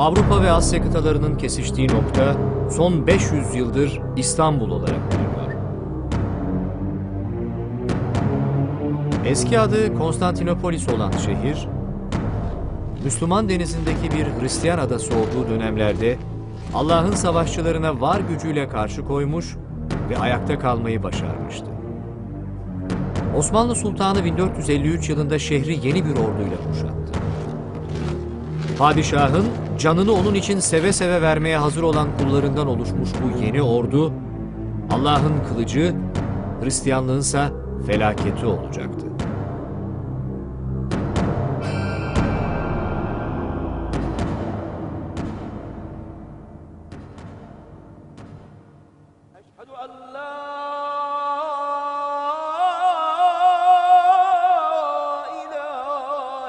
Avrupa ve Asya kıtalarının kesiştiği nokta son 500 yıldır İstanbul olarak biliniyor. Eski adı Konstantinopolis olan şehir, Müslüman denizindeki bir Hristiyan adası olduğu dönemlerde Allah'ın savaşçılarına var gücüyle karşı koymuş ve ayakta kalmayı başarmıştı. Osmanlı Sultanı 1453 yılında şehri yeni bir orduyla kuşattı. Padişahın canını onun için seve seve vermeye hazır olan kullarından oluşmuş bu yeni ordu, Allah'ın kılıcı, Hristiyanlığınsa felaketi olacaktı.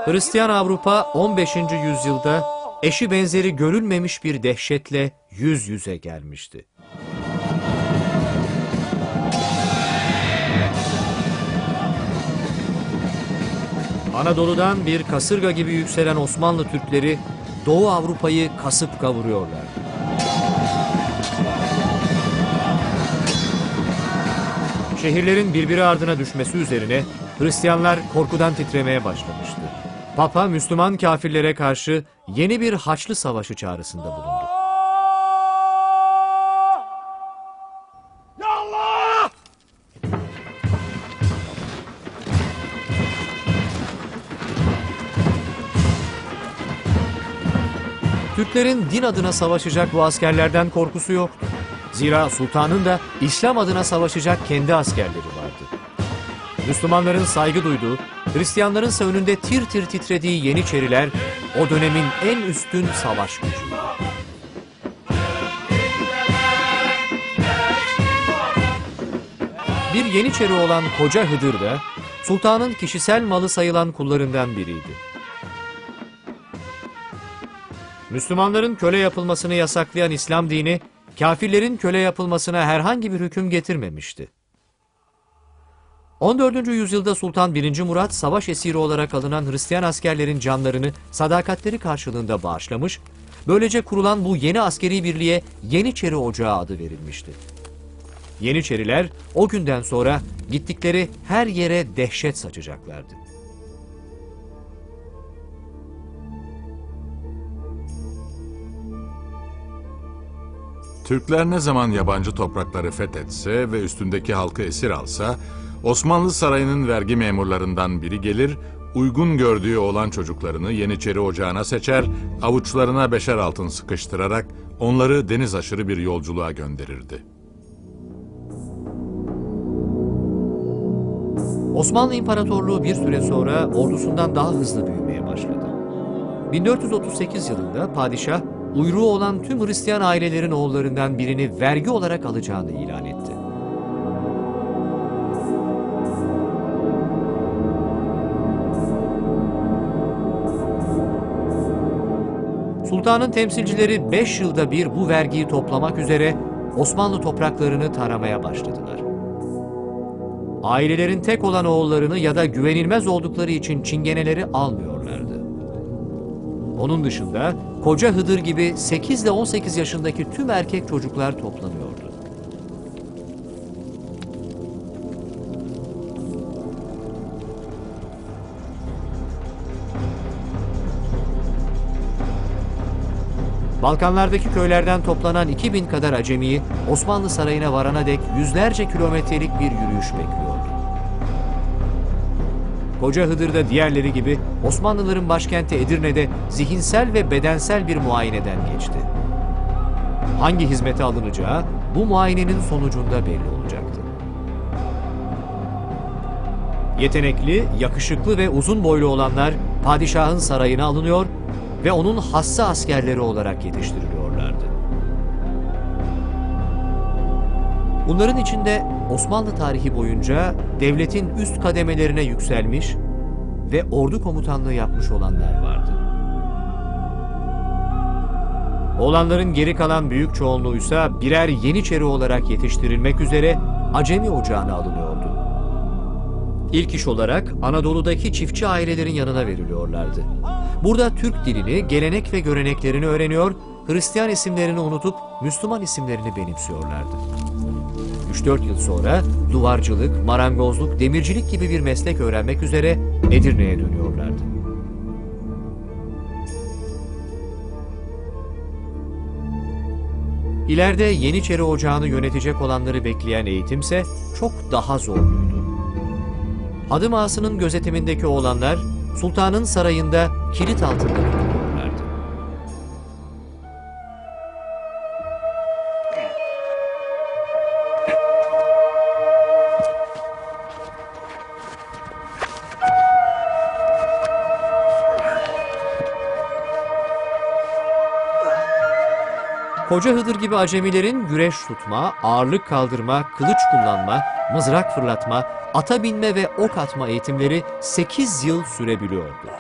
Hristiyan Avrupa 15. yüzyılda eşi benzeri görülmemiş bir dehşetle yüz yüze gelmişti. Anadolu'dan bir kasırga gibi yükselen Osmanlı Türkleri Doğu Avrupa'yı kasıp kavuruyorlar. Şehirlerin birbiri ardına düşmesi üzerine Hristiyanlar korkudan titremeye başlamıştı. Papa Müslüman kafirlere karşı yeni bir Haçlı Savaşı çağrısında bulundu. Türklerin din adına savaşacak bu askerlerden korkusu yoktu. Zira sultanın da İslam adına savaşacak kendi askerleri vardı. Müslümanların saygı duyduğu, Hristiyanların ise önünde tir tir titrediği Yeniçeriler o dönemin en üstün savaş gücü. Bir Yeniçeri olan Koca Hıdır da sultanın kişisel malı sayılan kullarından biriydi. Müslümanların köle yapılmasını yasaklayan İslam dini, kafirlerin köle yapılmasına herhangi bir hüküm getirmemişti. 14. yüzyılda Sultan 1. Murat savaş esiri olarak alınan Hristiyan askerlerin canlarını sadakatleri karşılığında bağışlamış, böylece kurulan bu yeni askeri birliğe Yeniçeri Ocağı adı verilmişti. Yeniçeriler o günden sonra gittikleri her yere dehşet saçacaklardı. Türkler ne zaman yabancı toprakları fethetse ve üstündeki halkı esir alsa, Osmanlı sarayının vergi memurlarından biri gelir, uygun gördüğü olan çocuklarını Yeniçeri Ocağı'na seçer, avuçlarına beşer altın sıkıştırarak onları deniz aşırı bir yolculuğa gönderirdi. Osmanlı İmparatorluğu bir süre sonra ordusundan daha hızlı büyümeye başladı. 1438 yılında padişah uyruğu olan tüm Hristiyan ailelerin oğullarından birini vergi olarak alacağını ilan etti. Sultanın temsilcileri 5 yılda bir bu vergiyi toplamak üzere Osmanlı topraklarını taramaya başladılar. Ailelerin tek olan oğullarını ya da güvenilmez oldukları için çingeneleri almıyorlardı. Onun dışında Koca Hıdır gibi 8 ile 18 yaşındaki tüm erkek çocuklar toplanıyordu. Balkanlardaki köylerden toplanan 2000 kadar acemiyi Osmanlı Sarayı'na varana dek yüzlerce kilometrelik bir yürüyüş bekliyordu. Koca Hıdır da diğerleri gibi Osmanlıların başkenti Edirne'de zihinsel ve bedensel bir muayeneden geçti. Hangi hizmete alınacağı bu muayenenin sonucunda belli olacaktı. Yetenekli, yakışıklı ve uzun boylu olanlar padişahın sarayına alınıyor ve onun hassa askerleri olarak yetiştiriliyorlardı. Bunların içinde Osmanlı tarihi boyunca devletin üst kademelerine yükselmiş ve ordu komutanlığı yapmış olanlar vardı. Olanların geri kalan büyük çoğunluğuysa birer Yeniçeri olarak yetiştirilmek üzere Acemi Ocağı'na alınıyordu. İlk iş olarak Anadolu'daki çiftçi ailelerin yanına veriliyorlardı. Burada Türk dilini, gelenek ve göreneklerini öğreniyor, Hristiyan isimlerini unutup Müslüman isimlerini benimsiyorlardı. 3-4 yıl sonra duvarcılık, marangozluk, demircilik gibi bir meslek öğrenmek üzere Edirne'ye dönüyorlardı. İleride Yeniçeri Ocağı'nı yönetecek olanları bekleyen eğitimse çok daha zorluydu. Hadım ağasının gözetimindeki oğlanlar sultanın sarayında kilit altında tutuluyorlardı. Koca Hıdır gibi acemilerin güreş tutma, ağırlık kaldırma, kılıç kullanma, mızrak fırlatma, ata binme ve ok atma eğitimleri 8 yıl sürebiliyordu.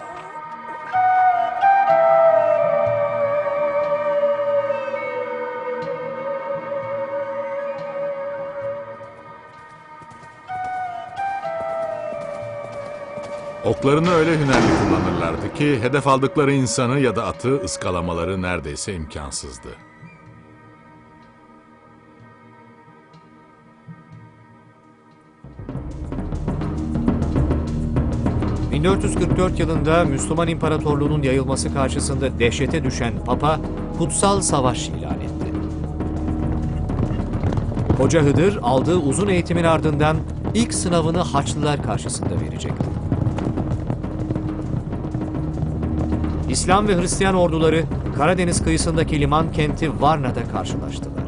Oklarını öyle hünerli kullanırlardı ki hedef aldıkları insanı ya da atı ıskalamaları neredeyse imkansızdı. ...1444 yılında Müslüman İmparatorluğu'nun yayılması karşısında dehşete düşen Papa... ...kutsal savaş ilan etti. Koca Hıdır aldığı uzun eğitimin ardından... ...ilk sınavını Haçlılar karşısında verecekti. İslam ve Hristiyan orduları Karadeniz kıyısındaki liman kenti Varna'da karşılaştılar.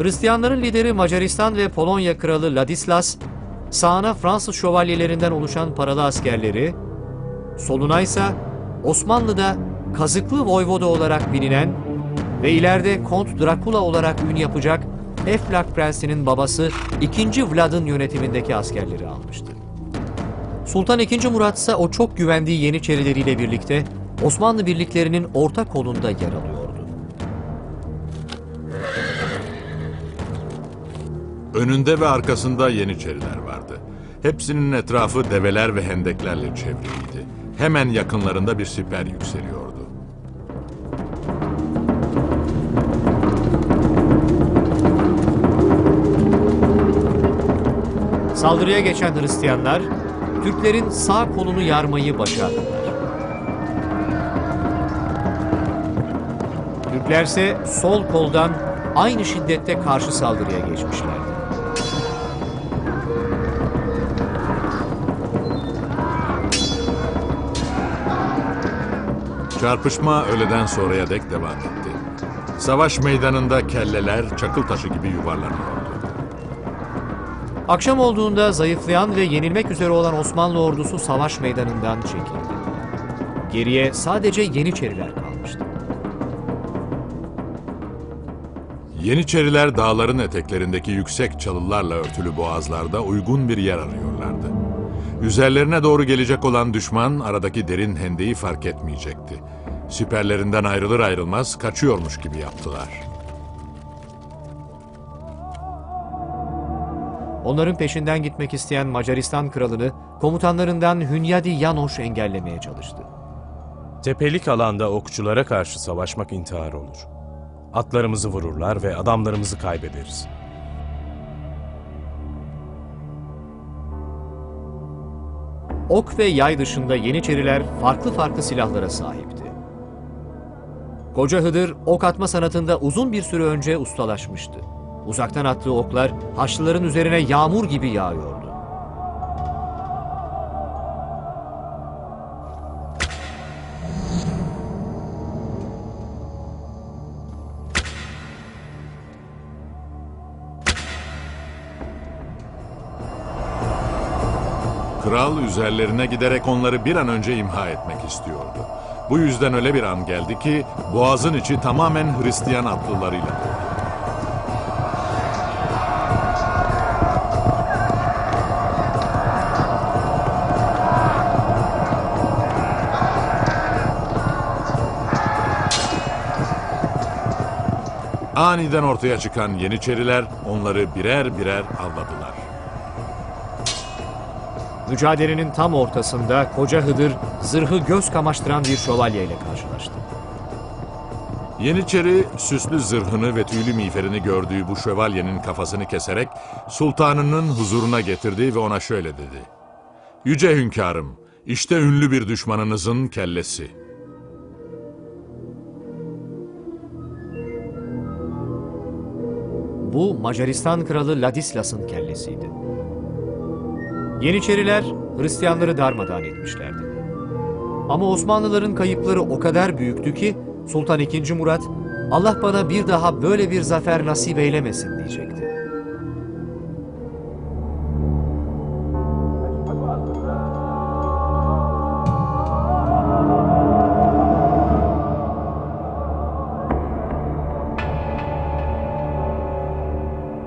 Hristiyanların lideri Macaristan ve Polonya kralı Ladislas, sağına Fransız şövalyelerinden oluşan paralı askerleri, soluna ise Osmanlı'da kazıklı voyvoda olarak bilinen ve ileride Kont Drakula olarak ün yapacak Eflak Prensi'nin babası 2. Vlad'ın yönetimindeki askerleri almıştı. Sultan II. Murat ise o çok güvendiği Yeniçerileriyle birlikte Osmanlı birliklerinin orta kolunda yer alıyordu. Önünde ve arkasında Yeniçeriler vardı. Hepsinin etrafı develer ve hendeklerle çevriliydi. Hemen yakınlarında bir siper yükseliyordu. Saldırıya geçen Hristiyanlar, Türklerin sağ kolunu yarmayı başardılar. Türklerse sol koldan aynı şiddette karşı saldırıya geçmişlerdi. Çarpışma öğleden sonraya dek devam etti. Savaş meydanında kelleler çakıl taşı gibi yuvarlanıyordu. Akşam olduğunda zayıflayan ve yenilmek üzere olan Osmanlı ordusu savaş meydanından çekildi. Geriye sadece Yeniçeriler kalmıştı. Yeniçeriler dağların eteklerindeki yüksek çalılarla örtülü boğazlarda uygun bir yer arıyorlardı. Üzerlerine doğru gelecek olan düşman aradaki derin hendeyi fark etmeyecekti. Siperlerinden ayrılır ayrılmaz kaçıyormuş gibi yaptılar. Onların peşinden gitmek isteyen Macaristan kralını komutanlarından Hünyadi Yanoş engellemeye çalıştı. Tepelik alanda okçulara karşı savaşmak intihar olur. Atlarımızı vururlar ve adamlarımızı kaybederiz. Ok ve yay dışında Yeniçeriler farklı farklı silahlara sahipti. Koca Hıdır ok atma sanatında uzun bir süre önce ustalaşmıştı. Uzaktan attığı oklar Haçlıların üzerine yağmur gibi yağıyordu. Kral üzerlerine giderek onları bir an önce imha etmek istiyordu. Bu yüzden öyle bir an geldi ki boğazın içi tamamen Hristiyan atlılarıyla. Aniden ortaya çıkan Yeniçeriler onları birer birer avladılar. Mücadelenin tam ortasında Koca Hıdır zırhı göz kamaştıran bir şövalyeyle karşılaştı. Yeniçeri süslü zırhını ve tüylü miğferini gördüğü bu şövalyenin kafasını keserek sultanının huzuruna getirdi ve ona şöyle dedi. Yüce hünkârım, işte ünlü bir düşmanınızın kellesi. Bu Macaristan kralı Ladislas'ın kellesiydi. Yeniçeriler Hristiyanları darmadağın etmişlerdi. Ama Osmanlıların kayıpları o kadar büyüktü ki Sultan II. Murat Allah bana bir daha böyle bir zafer nasip eylemesin diyecekti.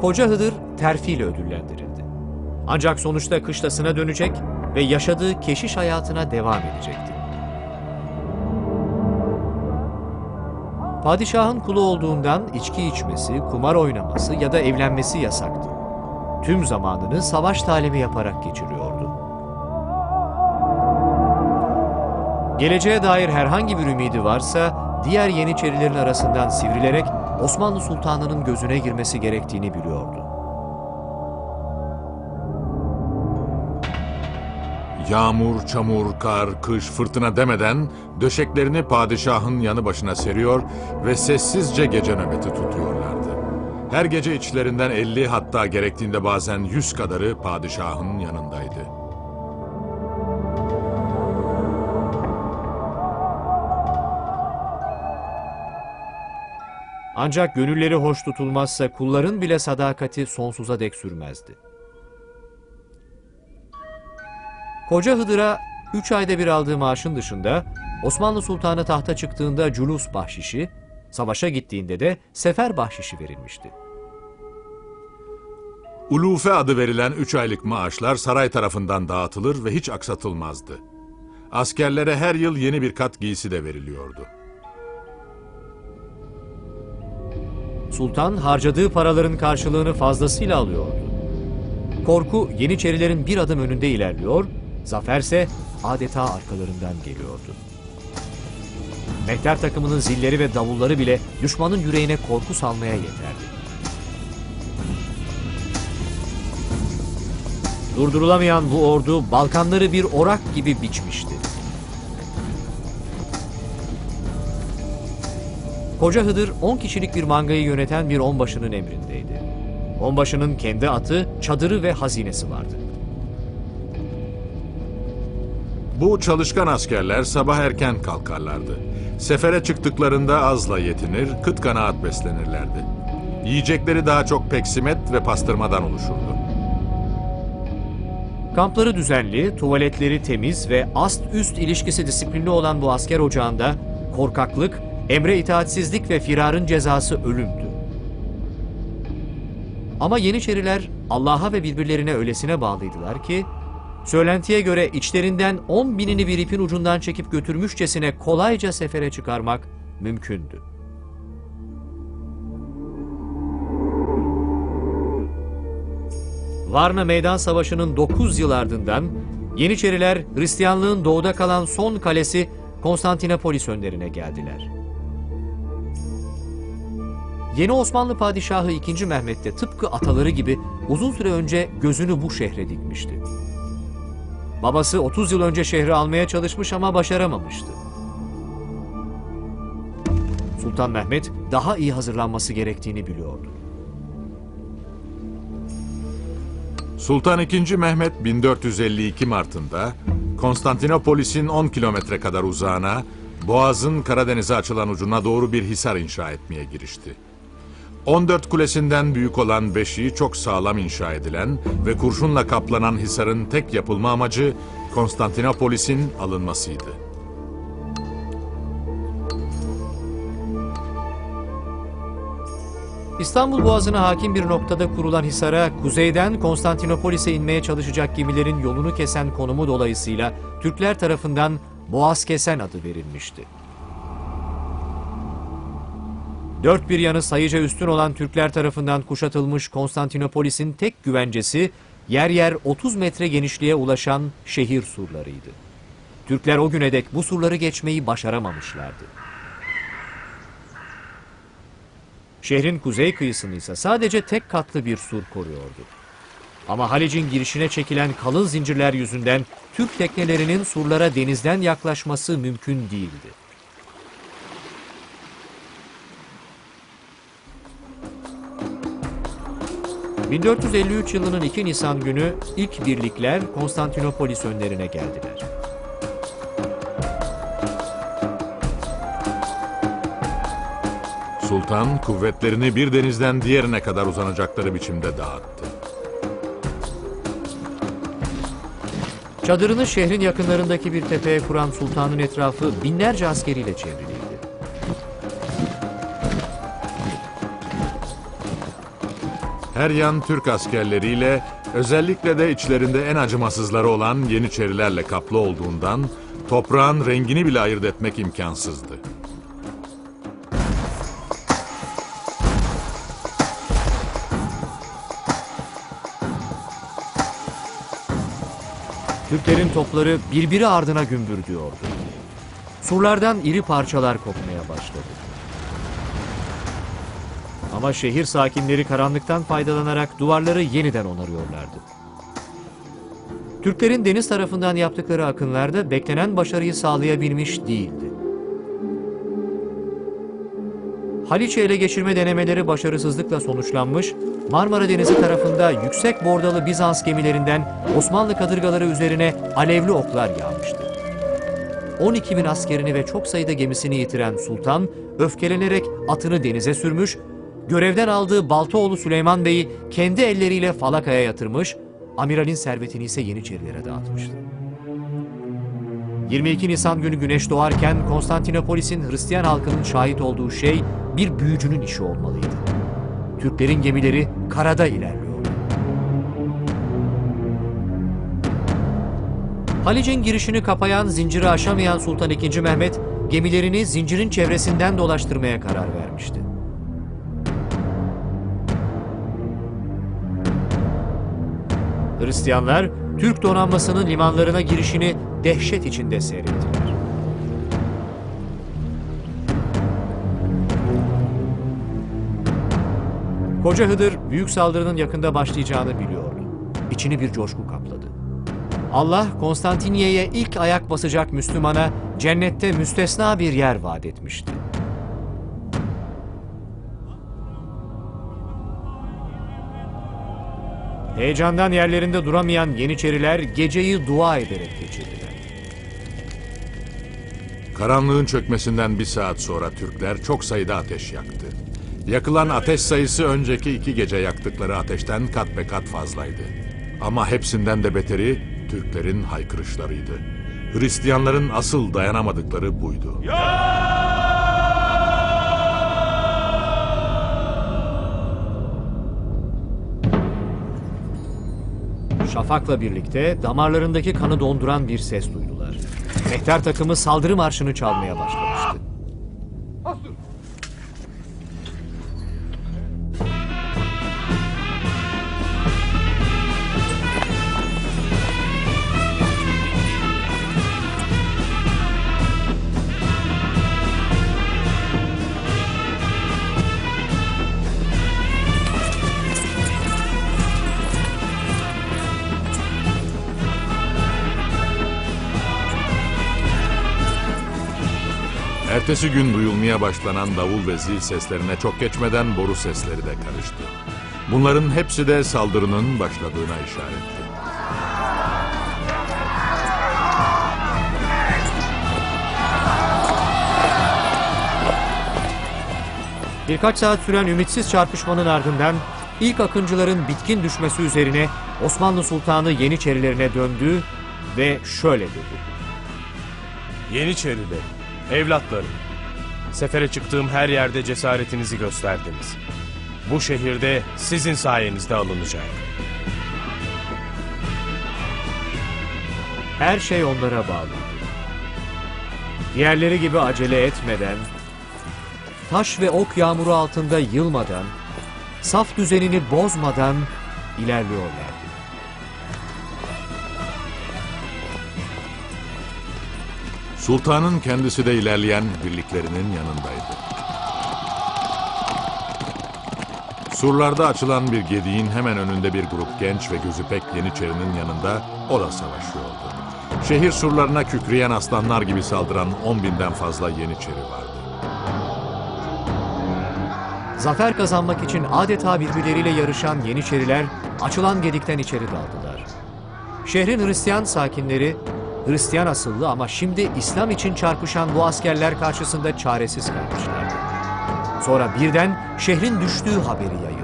Koca Hıdır terfiyle ödüllendirildi. Ancak sonuçta kışlasına dönecek ve yaşadığı keşiş hayatına devam edecekti. Padişahın kulu olduğundan içki içmesi, kumar oynaması ya da evlenmesi yasaktı. Tüm zamanını savaş talimi yaparak geçiriyordu. Geleceğe dair herhangi bir ümidi varsa diğer Yeniçerilerin arasından sivrilerek Osmanlı Sultanı'nın gözüne girmesi gerektiğini biliyordu. Yağmur, çamur, kar, kış, fırtına demeden döşeklerini padişahın yanı başına seriyor ve sessizce gece nöbeti tutuyorlardı. Her gece içlerinden 50 hatta gerektiğinde bazen 100 kadarı padişahın yanındaydı. Ancak gönülleri hoş tutulmazsa kulların bile sadakati sonsuza dek sürmezdi. Koca Hıdır'a 3 ayda bir aldığı maaşın dışında Osmanlı Sultanı tahta çıktığında culus bahşişi, savaşa gittiğinde de sefer bahşişi verilmişti. Ulufe adı verilen 3 aylık maaşlar saray tarafından dağıtılır ve hiç aksatılmazdı. Askerlere her yıl yeni bir kat giysi de veriliyordu. Sultan harcadığı paraların karşılığını fazlasıyla alıyordu. Korku Yeniçerilerin bir adım önünde ilerliyor, zaferse adeta arkalarından geliyordu. Mehter takımının zilleri ve davulları bile düşmanın yüreğine korku salmaya yeterdi. Durdurulamayan bu ordu Balkanları bir orak gibi biçmişti. Koca Hıdır 10 kişilik bir mangayı yöneten bir onbaşının emrindeydi. Onbaşının kendi atı, çadırı ve hazinesi vardı. Bu çalışkan askerler sabah erken kalkarlardı. Sefere çıktıklarında azla yetinir, kıt kanaat beslenirlerdi. Yiyecekleri daha çok peksimet ve pastırmadan oluşurdu. Kampları düzenli, tuvaletleri temiz ve ast-üst ilişkisi disiplinli olan bu asker ocağında korkaklık, emre itaatsizlik ve firarın cezası ölümdü. Ama Yeniçeriler Allah'a ve birbirlerine öylesine bağlıydılar ki, söylentiye göre içlerinden 10 binini bir ipin ucundan çekip götürmüşçesine kolayca sefere çıkarmak mümkündü. Varna Meydan Savaşı'nın 9 yıl ardından Yeniçeriler Hristiyanlığın doğuda kalan son kalesi Konstantinopolis önlerine geldiler. Yeni Osmanlı Padişahı 2. Mehmet de tıpkı ataları gibi uzun süre önce gözünü bu şehre dikmişti. Babası 30 yıl önce şehri almaya çalışmış ama başaramamıştı. Sultan Mehmet daha iyi hazırlanması gerektiğini biliyordu. Sultan II. Mehmet 1452 Mart'ında Konstantinopolis'in 10 kilometre kadar uzağına, Boğaz'ın Karadeniz'e açılan ucuna doğru bir hisar inşa etmeye girişti. 14 kulesinden büyük olan beşiği çok sağlam inşa edilen ve kurşunla kaplanan hisarın tek yapılma amacı Konstantinopolis'in alınmasıydı. İstanbul Boğazı'na hakim bir noktada kurulan Hisar'a kuzeyden Konstantinopolis'e inmeye çalışacak gemilerin yolunu kesen konumu dolayısıyla Türkler tarafından Boğaz Kesen adı verilmişti. Dört bir yanı sayıca üstün olan Türkler tarafından kuşatılmış Konstantinopolis'in tek güvencesi yer yer 30 metre genişliğe ulaşan şehir surlarıydı. Türkler o güne dek bu surları geçmeyi başaramamışlardı. Şehrin kuzey kıyısını ise sadece tek katlı bir sur koruyordu. Ama Halic'in girişine çekilen kalın zincirler yüzünden Türk teknelerinin surlara denizden yaklaşması mümkün değildi. ...1453 yılının 2 Nisan günü ilk birlikler Konstantinopolis önlerine geldiler. Sultan kuvvetlerini bir denizden diğerine kadar uzanacakları biçimde dağıttı. Çadırını şehrin yakınlarındaki bir tepeye kuran sultanın etrafı binlerce askeriyle çevriliydi. Her yan Türk askerleriyle, özellikle de içlerinde en acımasızları olan Yeniçerilerle kaplı olduğundan toprağın rengini bile ayırt etmek imkansızdı. Türklerin topları birbiri ardına gümbürdüyordu. Surlardan iri parçalar kopmaya başladı. Ama şehir sakinleri karanlıktan faydalanarak duvarları yeniden onarıyorlardı. Türklerin deniz tarafından yaptıkları akınlarda beklenen başarıyı sağlayabilmiş değildi. Haliç'i ele geçirme denemeleri başarısızlıkla sonuçlanmış, Marmara Denizi tarafında yüksek bordalı Bizans gemilerinden Osmanlı kadırgaları üzerine alevli oklar yağmıştı. 12 bin askerini ve çok sayıda gemisini yitiren sultan, öfkelenerek atını denize sürmüş, görevden aldığı Baltaoğlu Süleyman Bey'i kendi elleriyle falakaya yatırmış, amiralin servetini ise Yeniçerilere dağıtmıştı. 22 Nisan günü güneş doğarken Konstantinopolis'in Hristiyan halkının şahit olduğu şey bir büyücünün işi olmalıydı. Türklerin gemileri karada ilerliyordu. Halic'in girişini kapayan, zinciri aşamayan Sultan II. Mehmet, gemilerini zincirin çevresinden dolaştırmaya karar vermişti. Hristiyanlar, Türk donanmasının limanlarına girişini dehşet içinde seyrettiler. Koca Hıdır büyük saldırının yakında başlayacağını biliyordu. İçini bir coşku kapladı. Allah Konstantiniye'ye ilk ayak basacak Müslümana cennette müstesna bir yer vaat etmişti. Heyecandan yerlerinde duramayan Yeniçeriler geceyi dua ederek geçirdiler. Karanlığın çökmesinden bir saat sonra Türkler çok sayıda ateş yaktı. Yakılan ateş sayısı önceki iki gece yaktıkları ateşten kat be kat fazlaydı. Ama hepsinden de beteri Türklerin haykırışlarıydı. Hristiyanların asıl dayanamadıkları buydu. Şafak'la birlikte damarlarındaki kanı donduran bir ses duydular. Mehter takımı saldırı marşını çalmaya başlamıştı. Ertesi gün duyulmaya başlanan davul ve zil seslerine çok geçmeden boru sesleri de karıştı. Bunların hepsi de saldırının başladığına işaretti. Birkaç saat süren ümitsiz çarpışmanın ardından ilk akıncıların bitkin düşmesi üzerine Osmanlı Sultanı Yeniçerilerine döndü ve şöyle dedi. Yeniçeriler, evlatlarım. Sefere çıktığım her yerde cesaretinizi gösterdiniz. Bu şehirde sizin sayenizde alınacak. Her şey onlara bağlıydı. Diğerleri gibi acele etmeden taş ve ok yağmuru altında yılmadan, saf düzenini bozmadan ilerliyorlardı. Sultanın kendisi de ilerleyen birliklerinin yanındaydı. Surlarda açılan bir gediğin hemen önünde bir grup genç ve gözü pek Yeniçerinin yanında o da savaşıyordu. Şehir surlarına kükreyen aslanlar gibi saldıran 10 binden fazla Yeniçeri vardı. Zafer kazanmak için adeta birbirleriyle yarışan Yeniçeriler açılan gedikten içeri daldılar. Şehrin Hristiyan sakinleri, Hristiyan asıllı ama şimdi İslam için çarpışan bu askerler karşısında çaresiz kalmışlardı. Sonra birden şehrin düştüğü haberi yayıldı.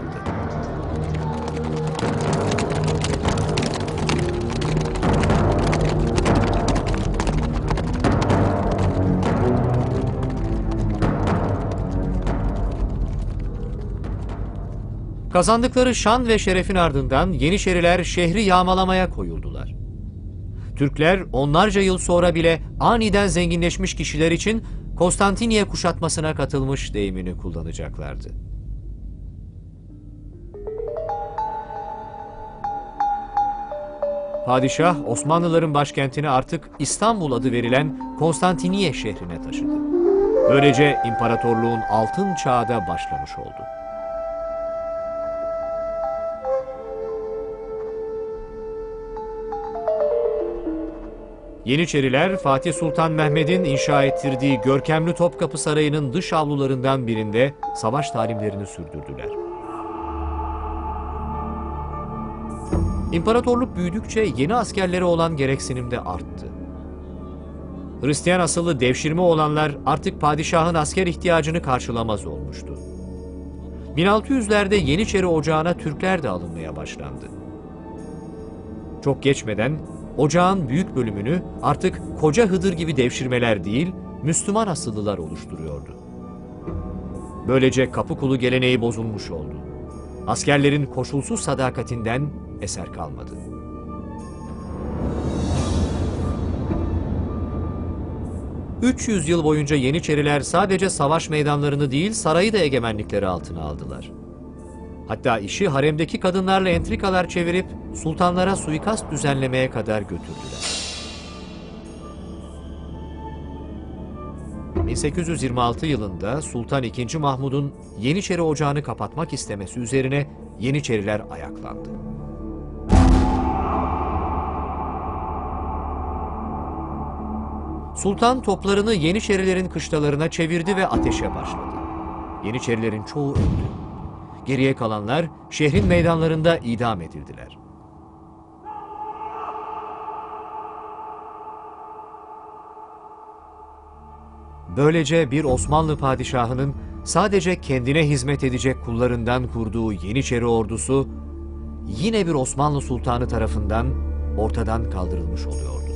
Kazandıkları şan ve şerefin ardından Yeniçeriler şehri yağmalamaya koyuldular. Türkler onlarca yıl sonra bile aniden zenginleşmiş kişiler için Konstantiniye kuşatmasına katılmış deyimini kullanacaklardı. Padişah Osmanlıların başkentini artık İstanbul adı verilen Konstantiniye şehrine taşıdı. Böylece imparatorluğun altın çağı da başlamış oldu. Yeniçeriler Fatih Sultan Mehmet'in inşa ettirdiği görkemli Topkapı Sarayı'nın dış avlularından birinde savaş talimlerini sürdürdüler. İmparatorluk büyüdükçe yeni askerlere olan gereksinim de arttı. Hristiyan asıllı devşirme olanlar artık padişahın asker ihtiyacını karşılamaz olmuştu. 1600'lerde Yeniçeri Ocağı'na Türkler de alınmaya başlandı. Çok geçmeden ocağın büyük bölümünü artık koca Hıdır gibi devşirmeler değil, Müslüman asıllılar oluşturuyordu. Böylece kapı kulu geleneği bozulmuş oldu. Askerlerin koşulsuz sadakatinden eser kalmadı. ...300 yıl boyunca Yeniçeriler sadece savaş meydanlarını değil sarayı da egemenlikleri altına aldılar. Hatta işi haremdeki kadınlarla entrikalar çevirip sultanlara suikast düzenlemeye kadar götürdüler. 1826 yılında Sultan II. Mahmud'un Yeniçeri Ocağı'nı kapatmak istemesi üzerine Yeniçeriler ayaklandı. Sultan toplarını Yeniçerilerin kışlalarına çevirdi ve ateşe başladı. Yeniçerilerin çoğu öldü. Geriye kalanlar şehrin meydanlarında idam edildiler. Böylece bir Osmanlı padişahının sadece kendine hizmet edecek kullarından kurduğu Yeniçeri ordusu yine bir Osmanlı sultanı tarafından ortadan kaldırılmış oluyor.